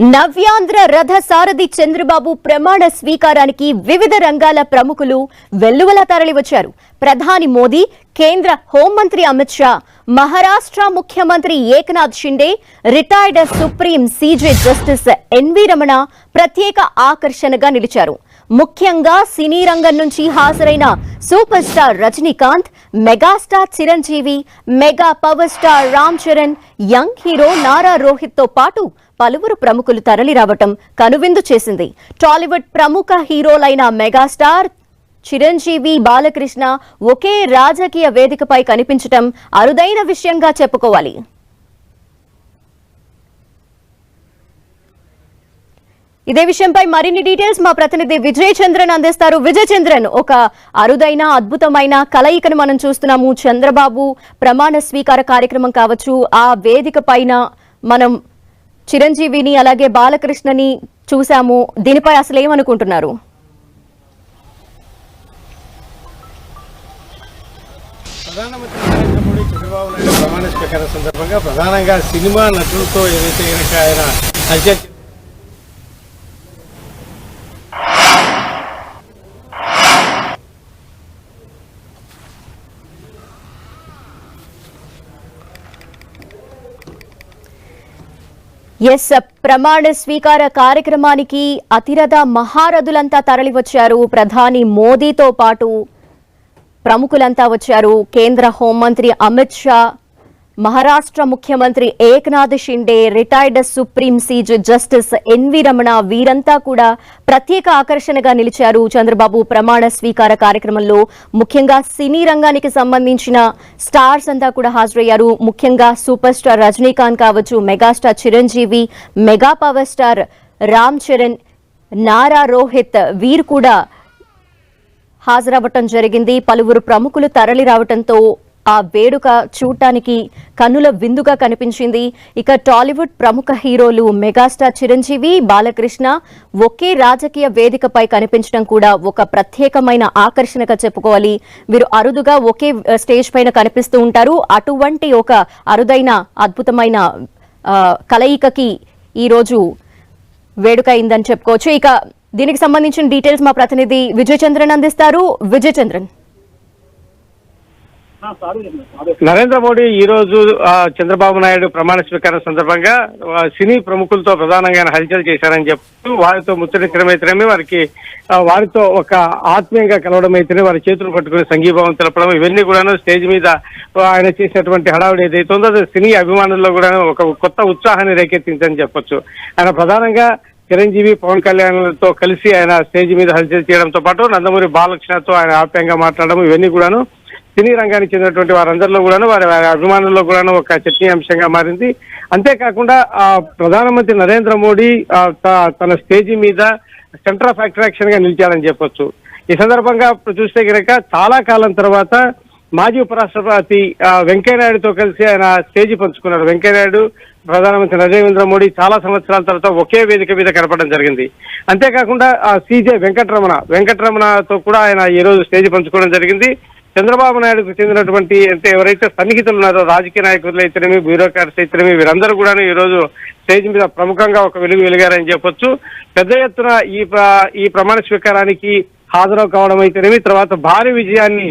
నవ్యాంధ్ర రథ సారథి చంద్రబాబు ప్రమాణ స్వీకారానికి వివిధ రంగాల ప్రముఖులు వెల్లువలా తరలివచ్చారు ప్రధాని మోదీ కేంద్ర హోంమంత్రి అమిత్ షా మహారాష్ట్ర ముఖ్యమంత్రి Eknath Shinde retired supreme CJ justice NV Ramana ప్రత్యేక ఆకర్షణగా నిలిచారు. ముఖ్యంగా సినీ రంగం నుంచి హాజరైన super star Rajinikanth megastar Chiranjeevi mega power star Ram Charan young hero Nara రోహిత్తో పాటు పలువురు ప్రముఖులు తరలి రావటం కనువిందు చేసింది. టాలీవుడ్ ప్రముఖ హీరోలైన మెగాస్టార్ చిరంజీవి బాలకృష్ణ ఒకే రాజకీయ వేదికపై కనిపించటం అరుదైన విషయంగా చెప్పుకోవాలి. ఇదే విషయంపై మరిన్ని డీటెయిల్స్ మా ప్రతినిధి విజయ్ చంద్రన్ అందిస్తారు. విజయ్ చంద్రన్ ఒక అరుదైన అద్భుతమైన కలయికను మనం చూస్తున్నాము. చంద్రబాబు ప్రమాణ స్వీకార కార్యక్రమం కావచ్చు ఆ వేదిక పైన మనం చిరంజీవిని అలాగే బాలకృష్ణని చూసాము దీనిపై అసలు ఏమనుకుంటున్నారు ప్రధానమంత్రి నరేంద్ర మోడీ చంద్రబాబు నాయుడు ప్రమాణ స్వీకారం సందర్భంగా ప్రధానంగా సినిమా నటులతో ఏదైతే కనుక ఆయన హల్చల్ ఎస్ ప్రమాణ స్వీకార కార్యక్రమానికి అతిరథ మహారథులంతా తరలివచ్చారు. ప్రధాని మోదీతో పాటు ప్రముఖులంతా వచ్చారు. కేంద్ర హోంమంత్రి అమిత్ షా మహారాష్ట్ర ముఖ్యమంత్రి Eknath Shinde retired supreme CJ justice NV Ramana వీరంతా కూడా ప్రత్యేక ఆకర్షణగా నిలిచారు. చంద్రబాబు ప్రమాణ స్వీకార కార్యక్రమంలో ముఖ్యంగా సినీ రంగానికి సంబంధించిన స్టార్స్ అంతా కూడా హాజరయ్యారు. ముఖ్యంగా సూపర్ స్టార్ రజనీకాంత్ కావచ్చు megastar Chiranjeevi mega power star Ram Charan Nara Rohit వీరు కూడా హాజరవ్వటం జరిగింది. పలువురు ప్రముఖులు తరలి రావటంతో ఆ వేడుక చూడటానికి కన్నుల విందుగా కనిపించింది. ఇక టాలీవుడ్ ప్రముఖ హీరోలు మెగాస్టార్ చిరంజీవి బాలకృష్ణ ఒకే రాజకీయ వేదికపై కనిపించడం కూడా ఒక ప్రత్యేకమైన ఆకర్షణగా చెప్పుకోవాలి. వీరు అరుదుగా ఒకే స్టేజ్ పైన కనిపిస్తూ ఉంటారు. అటువంటి ఒక అరుదైన అద్భుతమైన కలయికకి ఈరోజు వేడుక అయిందని చెప్పుకోవచ్చు. ఇక దీనికి సంబంధించిన డీటెయిల్స్ మా ప్రతినిధి విజయచంద్రన్ అందిస్తారు. విజయచంద్రన్. నరేంద్ర మోడీ ఈ రోజు చంద్రబాబు నాయుడు ప్రమాణ స్వీకారం సందర్భంగా సినీ ప్రముఖులతో ప్రధానంగా ఆయన హల్చల్ చేశారని చెప్తూ వారితో ముచ్చరించడం అయితేనేమి వారికి వారితో ఒక ఆత్మీయంగా కలవడం అయితేనే వారి చేతులు పట్టుకుని సంఘీభావం తెలపడం ఇవన్నీ కూడాను స్టేజ్ మీద ఆయన చేసినటువంటి హడావుడి ఏదైతే ఉందో అది సినీ అభిమానుల్లో కూడా ఒక కొత్త ఉత్సాహాన్ని రేకెత్తించని చెప్పొచ్చు. ఆయన ప్రధానంగా చిరంజీవి పవన్ కళ్యాణ్తో కలిసి ఆయన స్టేజ్ మీద హల్చల్ చేయడంతో పాటు నందమూరి బాలకృష్ణతో ఆయన ఆప్యంగా మాట్లాడడం ఇవన్నీ కూడాను సినీ రంగానికి చెందినటువంటి వారందరిలో కూడాను వారి వారి అభిమానుల్లో కూడాను ఒక చర్చనీయాంశంగా మారింది. అంతేకాకుండా ఆ ప్రధానమంత్రి నరేంద్ర మోడీ త- తన స్టేజీ మీద సెంటర్ ఆఫ్ అట్రాక్షన్గా నిలిచారని చెప్పొచ్చు. ఈ సందర్భంగా చూస్తే కనుక చాలా కాలం తర్వాత మాజీ ఉపరాష్ట్రపతి వెంకయ్యనాయుడుతో కలిసి ఆయన స్టేజీ పంచుకున్నారు వెంకయ్యనాయుడు ప్రధానమంత్రి నరేంద్ర మోడీ చాలా సంవత్సరాల తర్వాత ఒకే వేదిక మీద కనపడడం జరిగింది. అంతేకాకుండా సీజే వెంకటరమణ వెంకటరమణతో కూడా ఆయన ఈ రోజు స్టేజ్ పంచుకోవడం జరిగింది. చంద్రబాబు నాయుడుకు చెందినటువంటి అంటే ఎవరైతే సన్నిహితులు ఉన్నారో రాజకీయ నాయకులు అయితేనేమి బ్యూరోక్రాట్స్ అయితేనేమి వీరందరూ కూడా ఈ రోజు స్టేజ్ మీద ప్రముఖంగా ఒక వెలుగు వెలిగారని చెప్పొచ్చు. పెద్ద ఎత్తున ఈ ఈ ప్రమాణ స్వీకారానికి హాజరు కావడం అయితేనేమి తర్వాత భారీ విజయాన్ని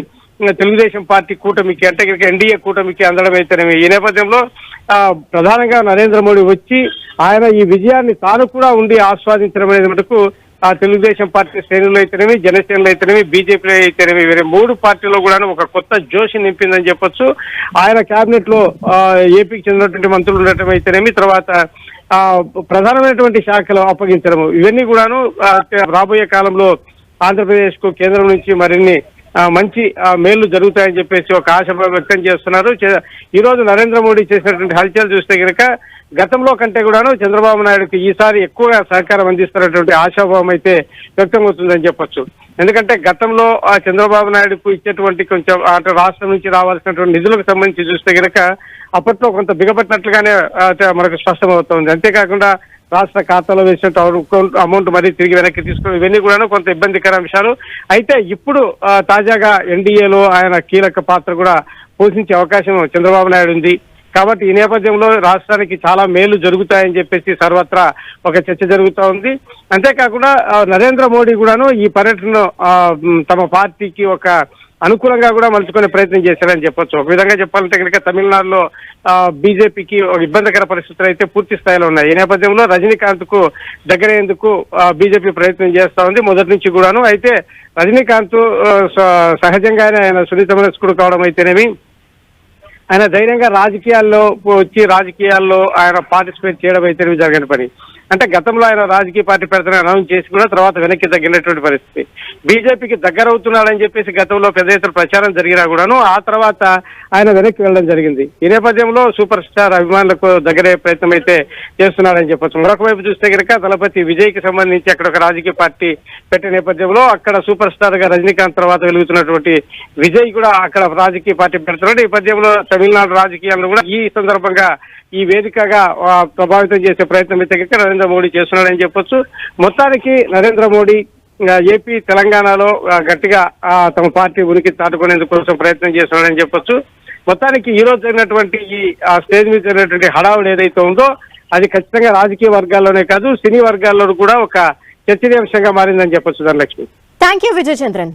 తెలుగుదేశం పార్టీ కూటమికి అంటే ఎన్డీఏ కూటమికి అందడం అయితేనేమి ఈ నేపథ్యంలో ఆ, ప్రధానంగా నరేంద్ర మోడీ వచ్చి ఆయన ఈ విజయాన్ని తాను కూడా ఉండి ఆస్వాదించడం అనేది మటుకు ఆ తెలుగుదేశం పార్టీ శ్రేణులు అయితేనేమి జనసేనలు అయితేనేమి బీజేపీ అయితేనేమి వేరే మూడు పార్టీలో కూడా ఒక కొత్త జోషి నింపిందని చెప్పొచ్చు. ఆయన కేబినెట్లో ఏపీకి చెందినటువంటి మంత్రులు ఉండటం అయితేనేమి తర్వాత ప్రధానమైనటువంటి శాఖలు అప్పగించడము. ఇవన్నీ కూడాను రాబోయే కాలంలో ఆంధ్రప్రదేశ్కు కేంద్రం నుంచి మరిన్ని మంచి మేళ్ళు జరుగుతాయని చెప్పేసి ఒక ఆశ వ్యక్తం చేస్తున్నారు. చే- ఈ రోజు నరేంద్ర మోడీ చేసినటువంటి హల్చల్ చూస్తే కనుక గతంలో కంటే కూడాను చంద్రబాబు నాయుడుకి ఈసారి ఎక్కువగా సహకారం అందిస్తున్నటువంటి ఆశాభావం అయితే వ్యక్తమవుతుందని చెప్పొచ్చు. ఎందుకంటే గతంలో ఆ చంద్రబాబు నాయుడుకు ఇచ్చేటువంటి కొంచెం అటు రాష్ట్రం నుంచి రావాల్సినటువంటి నిధులకు సంబంధించి చూస్తే కనుక అప్పట్లో కొంత బిగపట్టినట్లుగానే మనకు తే- మనకు స్పష్టమవుతోంది. అంతేకాకుండా రాష్ట్ర ఖాతాలో వేసినట్టు అకౌంట్ అమౌంట్ మరీ తిరిగి వెనక్కి తీసుకుని ఇవన్నీ కూడా కొంత ఇబ్బందికర అంశాలు. అయితే ఇప్పుడు తాజాగా ఎన్డీఏలో ఆయన కీలక పాత్ర కూడా పోషించే అవకాశం చంద్రబాబు నాయుడు ఉంది. కాబట్టి ఈ నేపథ్యంలో రాష్ట్రానికి చాలా మేలు జరుగుతాయని చెప్పేసి సర్వత్రా ఒక చర్చ జరుగుతూ ఉంది. అంతేకాకుండా నరేంద్ర మోడీ కూడాను ఈ పర్యటనను తమ పార్టీకి ఒక అనుకూలంగా కూడా మలుచుకునే ప్రయత్నం చేశారని చెప్పొచ్చు. ఒక విధంగా చెప్పాలంటే కనుక తమిళనాడులో బీజేపీకి ఒక ఇబ్బందికర పరిస్థితులు అయితే పూర్తి స్థాయిలో ఉన్నాయి. ఈ నేపథ్యంలో రజనీకాంత్కు దగ్గరయ్యేందుకు బీజేపీ ప్రయత్నం చేస్తా ఉంది. మొదటి నుంచి కూడాను అయితే రజనీకాంత్ స- సహజంగానే ఆయన సునీత మనస్కుడు కావడం అయితేనేమి ఆయన ధైర్యంగా రాజకీయాల్లో వచ్చి రాజకీయాల్లో ఆయన పార్టిసిపేట్ చేయడం అయితే జరిగిన పని. అంటే గతంలో ఆయన రాజకీయ పార్టీ పెడతానని అనౌన్స్ చేసి కూడా తర్వాత వెనక్కి తగ్గినటువంటి పరిస్థితి. బీజేపీకి దగ్గర అవుతున్నాడని చెప్పేసి గతంలో పెద్ద ఎత్తున ప్రచారం జరిగినా కూడాను ఆ తర్వాత ఆయన వెనక్కి వెళ్ళడం జరిగింది. ఈ నేపథ్యంలో సూపర్ స్టార్ అభిమానులకు దగ్గరే ప్రయత్నం అయితే చేస్తున్నాడని చెప్పొచ్చు. మరొక వైపు చూస్తే కనుక దళపతి విజయ్కి సంబంధించి అక్కడ ఒక రాజకీయ పార్టీ పెట్టే నేపథ్యంలో అక్కడ సూపర్ స్టార్గా రజనీకాంత్ తర్వాత వెలుగుతున్నటువంటి విజయ్ కూడా అక్కడ రాజకీయ పార్టీ పెడుతున్నాడు. ఈ నేపథ్యంలో తమిళనాడు రాజకీయాలను కూడా ఈ సందర్భంగా ఈ వేదికగా ప్రభావితం చేసే ప్రయత్నం అయితే కనుక నరేంద్ర మోడీ చేస్తున్నాడని చెప్పొచ్చు. మొత్తానికి నరేంద్ర మోడీ ఏపీ తెలంగాణలో గట్టిగా తమ పార్టీ ఉనికి చాటుకునేందుకు కోసం ప్రయత్నం చేస్తున్నాడని చెప్పొచ్చు. మొత్తానికి ఈ రోజు జరిగినటువంటి ఈ స్టేజ్ మీద జరిగినటువంటి హడావుడు ఏదైతే ఉందో అది ఖచ్చితంగా రాజకీయ వర్గాల్లోనే కాదు సినీ వర్గాల్లో కూడా ఒక చర్చనీయాంశంగా మారిందని చెప్పొచ్చు ధనలక్ష్మి. Thank you Vijayachandran